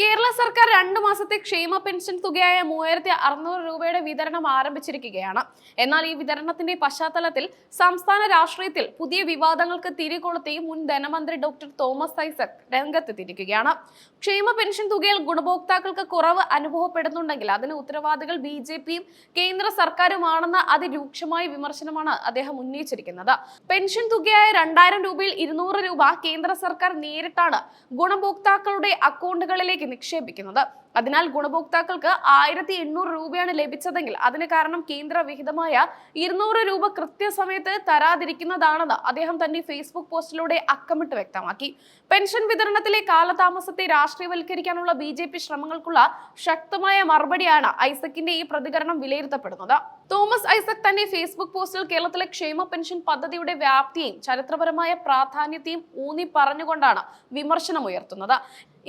കേരള സർക്കാർ രണ്ടു മാസത്തെ ക്ഷേമ പെൻഷൻ തുകയായ മൂവായിരത്തി അറുന്നൂറ് രൂപയുടെ വിതരണം ആരംഭിച്ചിരിക്കുകയാണ്. എന്നാൽ ഈ വിതരണത്തിന്റെ പശ്ചാത്തലത്തിൽ സംസ്ഥാന രാഷ്ട്രീയത്തിൽ പുതിയ വിവാദങ്ങൾക്ക് തിരികൊളുത്തി മുൻ ധനമന്ത്രി ഡോക്ടർ തോമസ് ഐസക് രംഗത്തെത്തിയിരിക്കുകയാണ്. ക്ഷേമ പെൻഷൻ തുകയിൽ ഗുണഭോക്താക്കൾക്ക് കുറവ് അനുഭവപ്പെടുന്നുണ്ടെങ്കിൽ അതിന് ഉത്തരവാദികൾ ബി ജെ പിയും കേന്ദ്ര സർക്കാരുമാണെന്ന അതിരൂക്ഷമായ വിമർശനമാണ് അദ്ദേഹം ഉന്നയിച്ചിരിക്കുന്നത്. പെൻഷൻ തുകയായ രണ്ടായിരം രൂപയിൽ ഇരുന്നൂറ് രൂപ കേന്ദ്ര സർക്കാർ നേരിട്ടാണ് ഗുണഭോക്താക്കളുടെ അക്കൗണ്ടുകളിലേക്ക് നിക്ഷേപിക്കുന്നത്. അതിനാൽ ഗുണഭോക്താക്കൾക്ക് ആയിരത്തി എണ്ണൂറ് രൂപയാണ് ലഭിച്ചതെങ്കിൽ അതിന് കാരണം കേന്ദ്ര വിഹിതമായ ഇരുന്നൂറ് രൂപ കൃത്യസമയത്ത് തരാതിരിക്കുന്നതാണെന്ന് അദ്ദേഹം തന്റെ ഫേസ്ബുക്ക് പോസ്റ്റിലൂടെ അക്കമിട്ട് വ്യക്തമാക്കി. പെൻഷൻ വിതരണത്തിലെ കാലതാമസത്തെ രാഷ്ട്രീയവൽക്കരിക്കാനുള്ള ബി ജെ പി ശ്രമങ്ങൾക്കുള്ള ശക്തമായ മറുപടിയാണ് ഐസക്കിന്റെ ഈ പ്രതികരണം വിലയിരുത്തപ്പെടുന്നത്. തോമസ് ഐസക് തന്റെ ഫേസ്ബുക്ക് പോസ്റ്റിൽ കേരളത്തിലെ ക്ഷേമ പെൻഷൻ പദ്ധതിയുടെ വ്യാപ്തിയും ചരിത്രപരമായ പ്രാധാന്യത്തെയും ഊന്നി പറഞ്ഞുകൊണ്ടാണ് വിമർശനം ഉയർത്തുന്നത്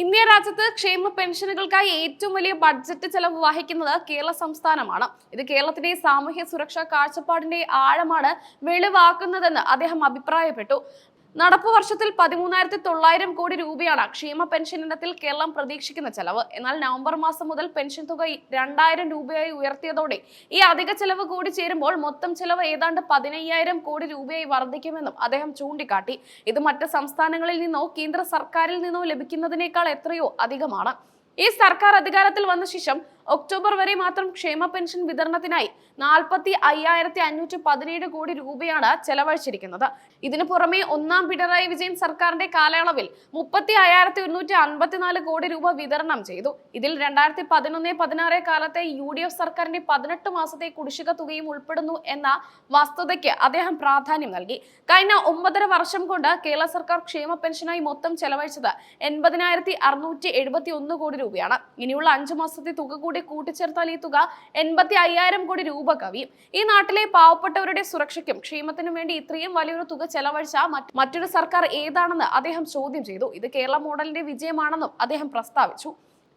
ഇന്ത്യ രാജ്യത്ത് ക്ഷേമ പെൻഷനുകൾക്കായി ഏറ്റവും വലിയ ബഡ്ജറ്റ് ചെലവ് വഹിക്കുന്നത് കേരള സംസ്ഥാനമാണ്. ഇത് കേരളത്തിന്റെ സാമൂഹ്യ സുരക്ഷാ കാഴ്ചപ്പാടിന്റെ ആഴമാണ് വെളിവാക്കുന്നതെന്ന് അദ്ദേഹം അഭിപ്രായപ്പെട്ടു. നടപ്പ് വർഷത്തിൽ പതിമൂന്നായിരത്തി തൊള്ളായിരം കോടി രൂപയാണ് ക്ഷേമ പെൻഷൻ ഇനത്തിൽ കേരളം പ്രതീക്ഷിക്കുന്ന ചെലവ്. എന്നാൽ നവംബർ മാസം മുതൽ പെൻഷൻ തുക രണ്ടായിരം രൂപയായി ഉയർത്തിയതോടെ ഈ അധിക ചെലവ് കൂടി ചേരുമ്പോൾ മൊത്തം ചെലവ് ഏതാണ്ട് പതിനയ്യായിരം കോടി രൂപയായി വർദ്ധിക്കുമെന്നും അദ്ദേഹം ചൂണ്ടിക്കാട്ടി. ഇത് മറ്റ് സംസ്ഥാനങ്ങളിൽ നിന്നോ കേന്ദ്ര സർക്കാരിൽ നിന്നോ ലഭിക്കുന്നതിനേക്കാൾ എത്രയോ അധികമാണ്. ഈ സർക്കാർ അധികാരത്തിൽ വന്ന ശേഷം ഒക്ടോബർ വരെ മാത്രം ക്ഷേമ പെൻഷൻ വിതരണത്തിനായി നാൽപ്പത്തി അയ്യായിരത്തി അഞ്ഞൂറ്റി പതിനേഴ് കോടി രൂപയാണ് ചെലവഴിച്ചിരിക്കുന്നത്. ഇതിനു പുറമെ ഒന്നാം പിണറായി വിജയൻ സർക്കാരിന്റെ കാലയളവിൽ മുപ്പത്തി അയ്യായിരത്തി ഒരുന്നൂറ്റി അൻപത്തിനാല് കോടി രൂപ വിതരണം ചെയ്തു. ഇതിൽ രണ്ടായിരത്തി പതിനൊന്ന് പതിനാറ് കാലത്തെ യു ഡി എഫ് സർക്കാരിന്റെ പതിനെട്ട് മാസത്തെ കുടിശ്ശിക തുകയും ഉൾപ്പെടുന്നു എന്ന വസ്തുതയ്ക്ക് അദ്ദേഹം പ്രാധാന്യം നൽകി. കഴിഞ്ഞ ഒമ്പതര വർഷം കൊണ്ട് കേരള സർക്കാർ ക്ഷേമ പെൻഷനായി മൊത്തം ചെലവഴിച്ചത് എൺപതിനായിരത്തി അറുന്നൂറ്റി എഴുപത്തി ഒന്ന് കോടി രൂപയാണ്. ഇനിയുള്ള അഞ്ചു മാസത്തെ തുക കൂടി കൂട്ടിച്ചേർത്താൽ ഈ തുക എൺപത്തി അയ്യായിരം കോടി രൂപ കവിയും. ഈ നാട്ടിലെ പാവപ്പെട്ടവരുടെ സുരക്ഷയ്ക്കും ക്ഷേമത്തിനും വേണ്ടി ഇത്രയും വലിയൊരു തുക ചെലവഴിച്ച മറ്റ് മറ്റൊരു സർക്കാർ ഏതാണെന്ന് അദ്ദേഹം ചോദ്യം ചെയ്തു. ഇത് കേരള മോഡലിന്റെ വിജയമാണെന്നും അദ്ദേഹം പ്രസ്താവിച്ചു.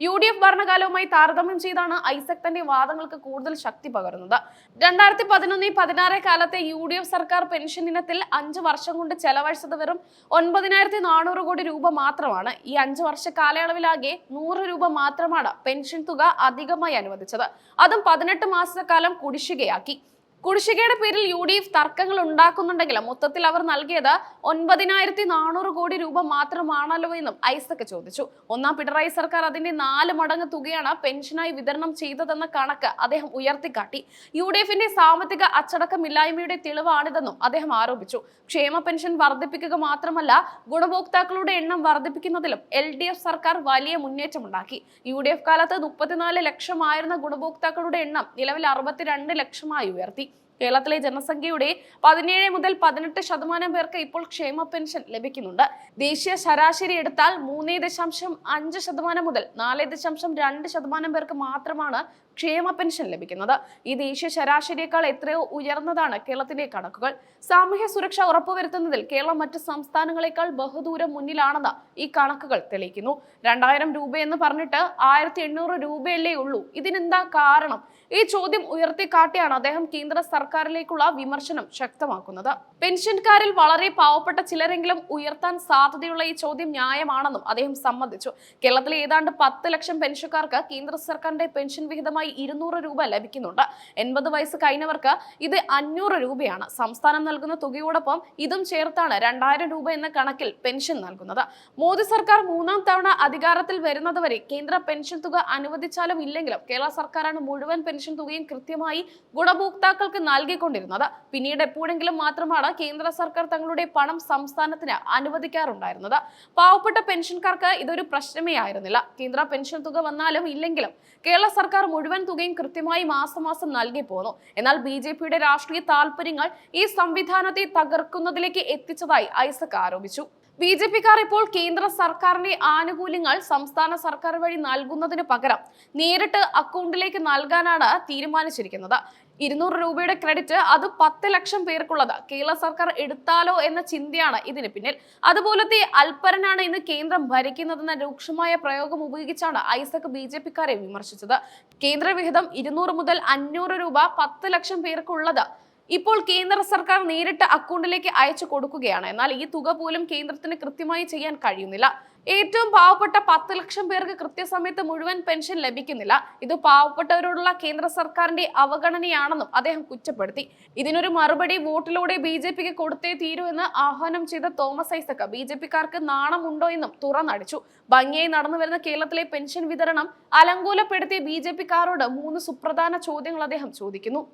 യു ഡി എഫ് ഭരണകാലവുമായി താരതമ്യം ചെയ്താണ് ഐസക് തന്റെ വാദങ്ങൾക്ക് കൂടുതൽ ശക്തി പകരുന്നത്. രണ്ടായിരത്തി പതിനൊന്ന് പതിനാറ് കാലത്തെ യു ഡി എഫ് സർക്കാർ പെൻഷൻ ഇനത്തിൽ അഞ്ച് വർഷം കൊണ്ട് ചെലവഴിച്ചത് വെറും ഒൻപതിനായിരത്തി നാനൂറ് കോടി രൂപ മാത്രമാണ്. ഈ അഞ്ച് വർഷ കാലയളവിലാകെ നൂറ് രൂപ മാത്രമാണ് പെൻഷൻ തുക അധികമായി അനുവദിച്ചത്. അതും പതിനെട്ട് മാസക്കാലം കുടിശ്ശികയാക്കി. കുടിശ്ശികയുടെ പേരിൽ യു ഡി എഫ് തർക്കങ്ങൾ ഉണ്ടാക്കുന്നുണ്ടെങ്കിലും മൊത്തത്തിൽ അവർ നൽകിയത് ഒൻപതിനായിരത്തി നാനൂറ് കോടി രൂപ മാത്രമാണല്ലോ എന്നും ഐസക് ചോദിച്ചു. ഒന്നാം പിണറായി സർക്കാർ അതിന്റെ നാല് മടങ്ങ് തുകയാണ് പെൻഷനായി വിതരണം ചെയ്തതെന്ന കണക്ക് അദ്ദേഹം ഉയർത്തിക്കാട്ടി. യു ഡി എഫിന്റെ സാമ്പത്തിക അച്ചടക്കമില്ലായ്മയുടെ തെളിവാണിതെന്നും അദ്ദേഹം ആരോപിച്ചു. ക്ഷേമ പെൻഷൻ വർദ്ധിപ്പിക്കുക മാത്രമല്ല ഗുണഭോക്താക്കളുടെ എണ്ണം വർദ്ധിപ്പിക്കുന്നതിലും എൽ ഡി എഫ് സർക്കാർ വലിയ മുന്നേറ്റമുണ്ടാക്കി. യു ഡി എഫ് കാലത്ത് മുപ്പത്തിനാല് ലക്ഷമായിരുന്ന ഗുണഭോക്താക്കളുടെ എണ്ണം നിലവിൽ അറുപത്തിരണ്ട് ലക്ഷമായി ഉയർത്തി. life കേരളത്തിലെ ജനസംഖ്യയുടെ പതിനേഴ് മുതൽ പതിനെട്ട് ശതമാനം പേർക്ക് ഇപ്പോൾ ക്ഷേമ പെൻഷൻ ലഭിക്കുന്നുണ്ട്. ദേശീയ ശരാശരി എടുത്താൽ മൂന്ന് ദശാംശം അഞ്ച് ശതമാനം മുതൽ നാല് ദശാംശം രണ്ട് ശതമാനം പേർക്ക് മാത്രമാണ് ക്ഷേമ പെൻഷൻ ലഭിക്കുന്നത്. ഈ ദേശീയ ശരാശരിയേക്കാൾ എത്രയോ ഉയർന്നതാണ് കേരളത്തിന്റെ കണക്കുകൾ. സാമൂഹ്യ സുരക്ഷ ഉറപ്പുവരുത്തുന്നതിൽ കേരളം മറ്റ് സംസ്ഥാനങ്ങളെക്കാൾ ബഹുദൂരം മുന്നിലാണെന്ന് ഈ കണക്കുകൾ തെളിയിക്കുന്നു. രണ്ടായിരം രൂപ എന്ന് പറഞ്ഞിട്ട് ആയിരത്തി എണ്ണൂറ് രൂപയല്ലേ ഉള്ളൂ. ഇതിനെന്താ കാരണം? ഈ ചോദ്യം ഉയർത്തിക്കാട്ടിയാണ് അദ്ദേഹം കേന്ദ്ര സർക്കാരിലേക്കുള്ള വിമർശനം ശക്തമാക്കുന്നത്. പെൻഷൻകാരിൽ വളരെ പാവപ്പെട്ട ചിലരെങ്കിലും ഉയർത്താൻ സാധ്യതയുള്ള ഈ ചോദ്യം ന്യായമാണെന്നും അദ്ദേഹം സമ്മതിച്ചു. കേരളത്തിലെ ഏതാണ്ട് പത്ത് ലക്ഷം പെൻഷൻകാർക്ക് കേന്ദ്ര സർക്കാരിന്റെ പെൻഷൻ വിഹിതമായി ഇരുന്നൂറ് രൂപ ലഭിക്കുന്നുണ്ട്. എൺപത് വയസ്സ് കഴിഞ്ഞവർക്ക് ഇത് അഞ്ഞൂറ് രൂപയാണ്. സംസ്ഥാനം നൽകുന്ന തുകയോടൊപ്പം ഇതും ചേർത്താണ് രണ്ടായിരം രൂപ എന്ന കണക്കിൽ പെൻഷൻ നൽകുന്നത്. മോദി സർക്കാർ മൂന്നാം തവണ അധികാരത്തിൽ വരുന്നതുവരെ കേന്ദ്ര പെൻഷൻ തുക അനുവദിച്ചാലും ഇല്ലെങ്കിലും കേരള സർക്കാരാണ് മുഴുവൻ പെൻഷൻ തുകയും കൃത്യമായി ഗുണഭോക്താക്കൾക്ക് നൽകിക്കൊണ്ടിരുന്നത്. പിന്നീട് എപ്പോഴെങ്കിലും മാത്രമാണ് കേന്ദ്ര സർക്കാർ തങ്ങളുടെ പണം സംസ്ഥാനത്തിന് അനുവദിക്കാറുണ്ടായിരുന്നത്. പാവപ്പെട്ട പെൻഷൻകാർക്ക് ഇതൊരു പ്രശ്നമേ ആയിരുന്നില്ല. കേന്ദ്ര പെൻഷൻ തുക വന്നാലും ഇല്ലെങ്കിലും കേരള സർക്കാർ മുഴുവൻ തുകയും കൃത്യമായി മാസം മാസം നൽകി പോന്നു. എന്നാൽ ബി ജെ പിയുടെ രാഷ്ട്രീയ താല്പര്യങ്ങൾ ഈ സംവിധാനത്തെ തകർക്കുന്നതിലേക്ക് എത്തിച്ചതായി ഐസക് ആരോപിച്ചു. ബി ജെ പിക്കാർ ഇപ്പോൾ കേന്ദ്ര സർക്കാരിന്റെ ആനുകൂല്യങ്ങൾ സംസ്ഥാന സർക്കാർ വഴി നൽകുന്നതിന് പകരം നേരിട്ട് അക്കൗണ്ടിലേക്ക് നൽകാനാണ് തീരുമാനിച്ചിരിക്കുന്നത്. ഇരുന്നൂറ് രൂപയുടെ ക്രെഡിറ്റ് അത് പത്ത് ലക്ഷം പേർക്കുള്ളത്. കേരള സർക്കാർ എടുത്താലോ എന്ന ചിന്തയാണ് ഇതിന് പിന്നിൽ. അതുപോലത്തെ അൽപ്പരനാണ് ഇന്ന് കേന്ദ്രം ഭരിക്കുന്നതെന്ന രൂക്ഷമായ പ്രയോഗം ഉപയോഗിച്ചാണ് ഐസക് ബി ജെ പിക്കാരെ വിമർശിച്ചത്. കേന്ദ്രവിഹിതം ഇരുന്നൂറ് മുതൽ അഞ്ഞൂറ് രൂപ പത്ത് ലക്ഷം പേർക്കുള്ളത് ഇപ്പോൾ കേന്ദ്ര സർക്കാർ നേരിട്ട് അക്കൗണ്ടിലേക്ക് അയച്ചു കൊടുക്കുകയാണ്. എന്നാൽ ഈ തുക പോലും കേന്ദ്രത്തിന് കൃത്യമായി ചെയ്യാൻ കഴിയുന്നില്ല. ഏറ്റവും പാവപ്പെട്ട പത്ത് ലക്ഷം പേർക്ക് കൃത്യസമയത്ത് മുഴുവൻ പെൻഷൻ ലഭിക്കുന്നില്ല. ഇത് പാവപ്പെട്ടവരോടുള്ള കേന്ദ്ര സർക്കാരിന്റെ അവഗണനയാണെന്നും അദ്ദേഹം കുറ്റപ്പെടുത്തി. ഇതിനൊരു മറുപടി വോട്ടിലൂടെ ബി ജെ പിക്ക് കൊടുത്തേ തീരൂ എന്ന് ആഹ്വാനം ചെയ്ത തോമസ് ഐസക് ബി ജെ പിക്കാർക്ക് നാണമുണ്ടോ എന്നും തുറന്നടിച്ചു. ഭംഗിയായി നടന്നു വരുന്ന കേരളത്തിലെ പെൻഷൻ വിതരണം അലങ്കൂലപ്പെടുത്തിയ ബി ജെ പിക്കാരോട് മൂന്ന് സുപ്രധാന ചോദ്യങ്ങൾ അദ്ദേഹം ചോദിക്കുന്നു.